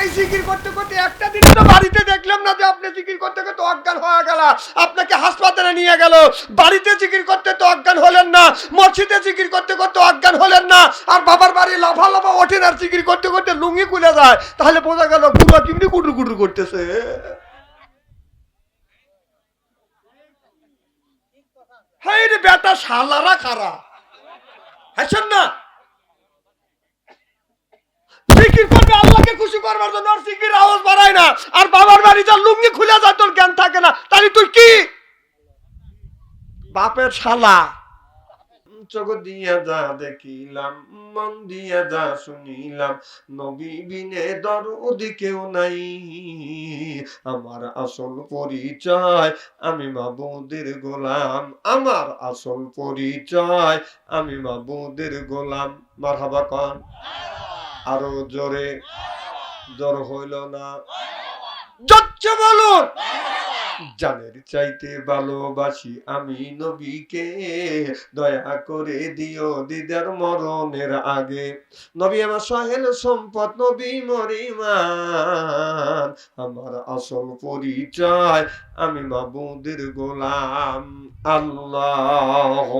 এই জিকির করতে করতে একটা দিন তো বাড়িতে দেখলাম না যে আপনি জিকির করতে করতে অজ্ঞান হয়ে গেল। আপনাকে হাসপাতালে নিয়ে গেল। বাড়িতে জিকির করতে তো অজ্ঞান হলেন না, মসজিদে জিকির করতে করতে অজ্ঞান হলেন না, আর বাবার বাড়ি লাফা লাফা ওঠেন আর জিকির করতে করতে লুঙ্গি খুলে যায়। তাহলে বোঝা গেল বুড়া কিমনি কুটুর কুটুর করতেছে। হ্যাঁ বেটা, শালারা খারা হ্যাঁ না? জিকির করবে, আল্লাহকে খুশি করবার জন্য আর আওয়াজ বাড়ায় না। আর বাবার বাড়ি যা লুঙ্গি খুলে যায়, তোর জ্ঞান থাকে না। তাহলে তুই কি? বাপের শালা। চোখ দিয়া যা দেখিলাম, মন দিয়া যা শুনিলাম, নবী বিনে নাই। আমার আসল পরিচয়, আমি মাবুদের গোলাম। আমার আসল পরিচয়, আমি মাবুদের গোলাম। মারহাবা কন। আরও জোরে জ্বর হইল না। যাচ্ছে বলুন। জানের চাইতে ভালোবাসি আমি নবীকে দয়া করে দিও দিদার মরণের আগে। নবী আমার সহেল সম্পদ নবী মরিমান আমার আসল পরিচয় আমি মাবুদের গোলাম। আল্লাহ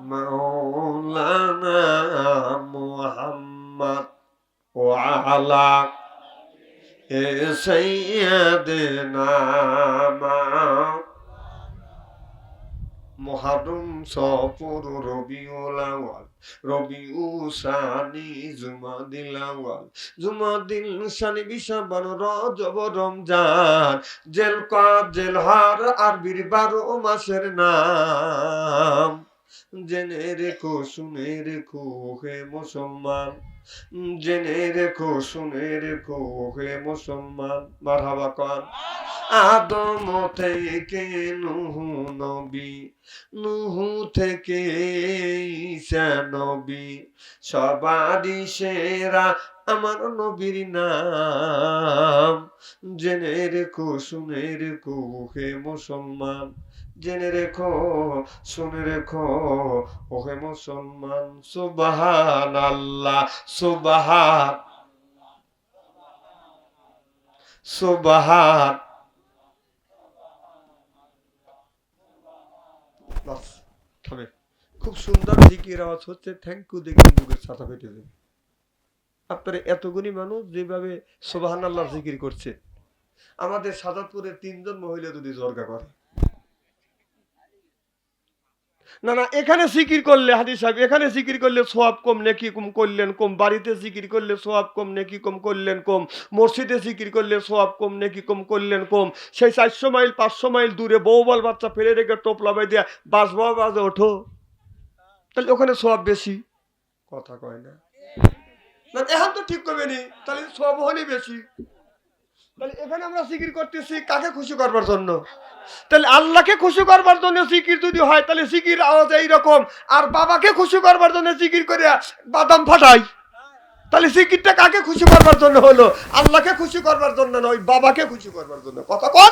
مولانا محمد وعلى سيدنا মহারম সফর রবিউল আওয়াল রবিউ সানি জুমাদিল আওয়াল জুমাদিল সানি বিশাবান রজব রমজান জেল কাদ জেল হার আরবির বারো মাসের নাম জেনে রেখো শুনে রেখো হে মুসলমান। জেনে রেখো শুনে রেখো হে মুসলমান। মারহাবা আদম থেকে নুহু নবী, নুহু থেকে ঈসা নবী। সবারই সেরা আমার নবীর নাম। জেনে রেখো, শুনে রেখো হে মুসলমান। জেনে রেখো, শুনে রেখো, ওহে মুসলমান। সুবাহান। আল্লাহ সুবাহান সুবাহান খুব সুন্দর জিকির আওয়াজ হচ্ছে। থ্যাংক ইউ দেখে বুকের ছাতা ফেটে যাবে আপনারা এতগুলি মানুষ যেভাবে সোবাহান আল্লাহ জিকির করছে, আমাদের সাজাদপুরের তিনজন মহিলা যদি জর্গা করে। না না, এখানে জিকির করলে হাদি সাহেব, এখানে জিকির করলে সোয়াব কম, নেকি কম, করলেন কম, বাড়িতে জিকির করলে সোয়াব কম, নেকি কম, করলেন কম, মসজিদে জিকির করলে সোয়াব কম, নেকি কম, করলেন কম, সেই চারশো মাইল, পাঁচশো মাইল দূরে বউবাল বাচ্চা ফেলে রেখে টোপ লাগাই দিয়া বাজবা বাজে ওঠো। তাহলে ওখানে সোয়াব বেশি। কথা কয় না। না, এখন তো ঠিক করবে নি। তাহলে সব হলেই বেশি। তাহলে এখানে আমরা জিকির করতেছি, কাকে খুশি করবার জন্য? তাহলে আল্লাহকে খুশি করবার জন্য জিকির যদি হয়, তাহলে জিকির আওয়াজ এইরকম। আর বাবাকে খুশি করবার জন্য জিকির করে বাদাম ফাটাই। তাহলে জিকিরটা কাকে খুশি করবার জন্য হলো? আল্লাহকে খুশি করবার জন্য নয়, বাবাকে খুশি করবার জন্য। কথা কর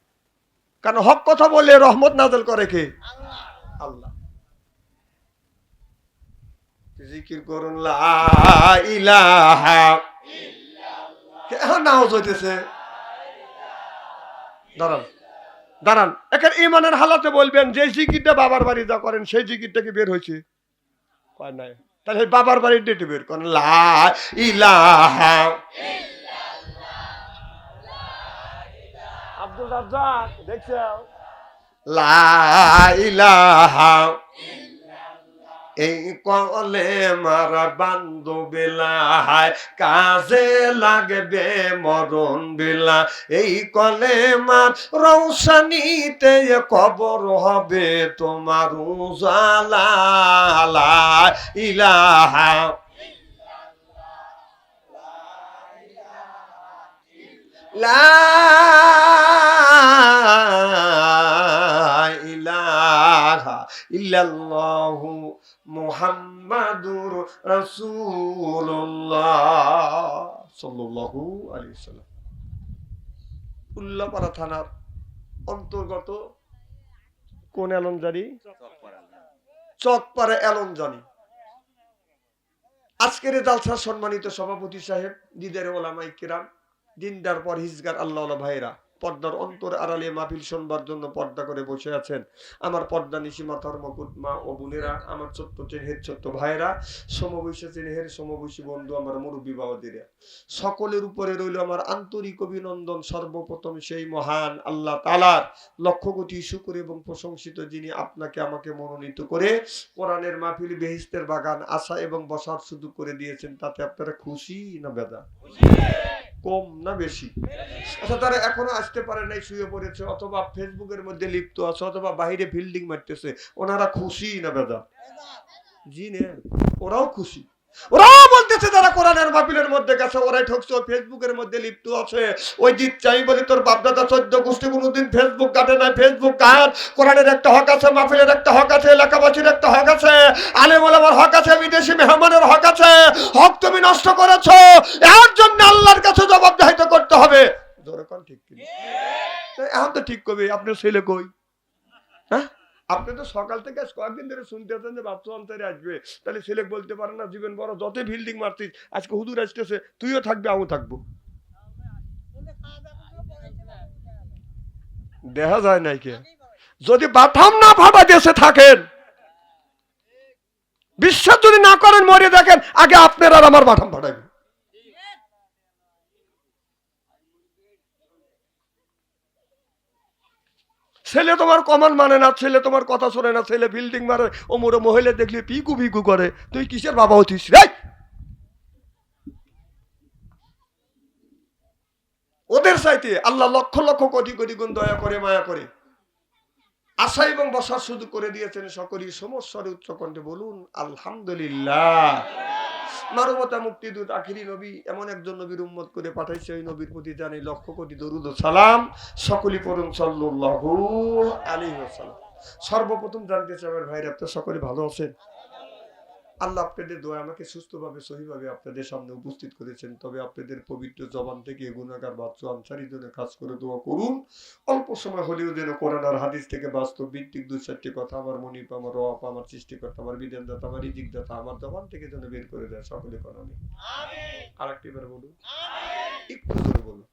কারণ হক কথা বলে রহমত নাজল করে কে? আল্লাহ। জিকির করুন এখন নাও হইতেছে? দাঁড়ান দাঁড়ান। এখানে ইমানের হালাতে বলবেন যে জিকিরটা বাবার বাড়ি যা করেন সেই জিকিরটা কি বের হয়েছে? কয় নাই। তাহলে বাবার বাড়ির ডেটে বের করেন লা ইলাহা আব্দুল রাজ্জাক দেখছ লা এই কলে মারা বান্ধব বেলায় কাজে লাগবে মরণ বেলা। এই কলে মার রৌশনীতে কবর হবে তোমার উজালা লা ইলাহা লা ইলাহা ইল্লাল্লাহু মুহাম্মাদুর রাসূলুল্লাহ সাল্লাল্লাহু আলাইহি সাল্লাম উল্লাপাড়া থানার অন্তর্গত কোন এলনজারি? চকপাড়া এলনজানি আজকের এই জালসার সম্মানিত সভাপতি সাহেব, দিদের ওলামাই কিরাম দিনদার পর হিজগার আল্লাহ ভাইরা পর্দার অন্তর আড়ালে মাহফিল শোনবার জন্য পর্দা করে বসে আছেন। আমার পর্দা নিশি মাথার মকুট মা ও বোনেরা, আমার ছোট্ট চেনহের ছোট্ট ভাইরা সমবয়সী চেনহের সমবয়সী বন্ধু আমার মুরব্বী বাবাদিরা। সকলের উপরে রইল আমার আন্তরিক অভিনন্দন, সর্বপ্রথম সেই মহান আল্লাহ তালার লক্ষ কোটি শুকুর এবং প্রশংসিত যিনি আপনাকে আমাকে মনোনীত করে কোরআনের মাহফিল বেহিস্তের বাগান আসা এবং বসার সুযোগ করে দিয়েছেন, তাতে আপনারা খুশি না বেদা? কম না বেশি? আচ্ছা তারা এখনও আসতে পারে নাই শুয়ে পড়েছে অথবা ফেসবুকের মধ্যে লিপ্ত আছে অথবা বাহিরে ফিল্ডিং মারতেছে। ওনারা খুশি না বেদা। জি নে। ওরাও খুশি। ওরাও বলতেছে যারা কোরআনের মাহফিলের মধ্যে গেছে ওরাই ঠকছে ফেসবুকের মধ্যে লিপ্ত আছে। ওই জিত চাই বলি তোর বাপদাদা চোদ্দ গোষ্ঠী কোনোদিন ফেসবুক কাটে না ফেসবুক কাট। কোরআনের একটা হক আছে মাহফিলের একটা হক আছে এলাকাবাসীর একটা হক আছে আলেম ওলামার হক আছে বিদেশি মেহমানের হক আছে। হক তুমি নষ্ট করেছ এর জন্য আল্লাহর কাছে জবাবদাহিত করতে হবে। জোরে কোন ঠিক এখন তো ঠিক কবি আপনার ছেলে কই? হ্যাঁ? আপনি তো সকাল থেকে আজ কয়েকদিন ধরে শুনতে আছেন যে বাচ্চা অন্তরে আসবে। তাহলে ছেলে বলতে পারে না, জীবন বড় যত ফিল্ডিং মারতিস, আজকে হুদুর আসতেছে, তুইও থাকবি, আমিও থাকব। দেখা যায় নাই কে? যদি বাথাম না ভাবা দেশে থাকেন, বিশ্বাস যদি না করেন, মরে দেখেন, আগে আপনার আর আমার বাথাম ফাটাইবে ছেলে তোমার কমান মানে না, ছেলে তোমার কথা শোনে না, ছেলে বিল্ডিং মারে, ও মোরে মহিলা দেখলে পিকু পিকু করে। তুই কিসের বাবা হতিস? রে ওদের চাইতে আল্লাহ লক্ষ লক্ষ কোটি কোটি গুণ দয়া করে, মায়া করে। আশা এবং বসার সুযোগ করে দিয়েছেন সকলেই। সমস্যার উচ্চ কণ্ঠে বলুন, আলহামদুলিল্লাহ। মানবতা মুক্তিদূত আখিরি নবী, এমন একজন নবীর উম্মত করে পাঠাইছে, ওই নবীর প্রতি জানি লক্ষ কোটি দরুদ সালাম। সকলি পড়ুন সাল্লাহ আলী সালাম সর্বপ্রথম জানতে চাই, আমার ভাইরা তো সকলে ভালো আছেন? আল্লাহ আপনাদের দোয়া আমাকে সুস্থভাবে সহিভাবে আপনাদের সামনে উপস্থিত করেছেন। তবে আপনাদের পবিত্র জবান থেকে গুণাগার বাচ্চা আনসারির জন্য কাজ করে দোয়া করুন। অল্প সময় হলেও যেন কোরআন আর হাদিস থেকে বাস্তব ভিত্তিক দু চারটি কথা আমার মনিপ আমার রপ আমার সৃষ্টিকর্তা আমার বিধান দাতা আমার রিজিক দাতা আমার জবান থেকে যেন বের করে দেয় সকলে কোরআনে। আর একটি বার বলুন। একটু জোরে বলুন।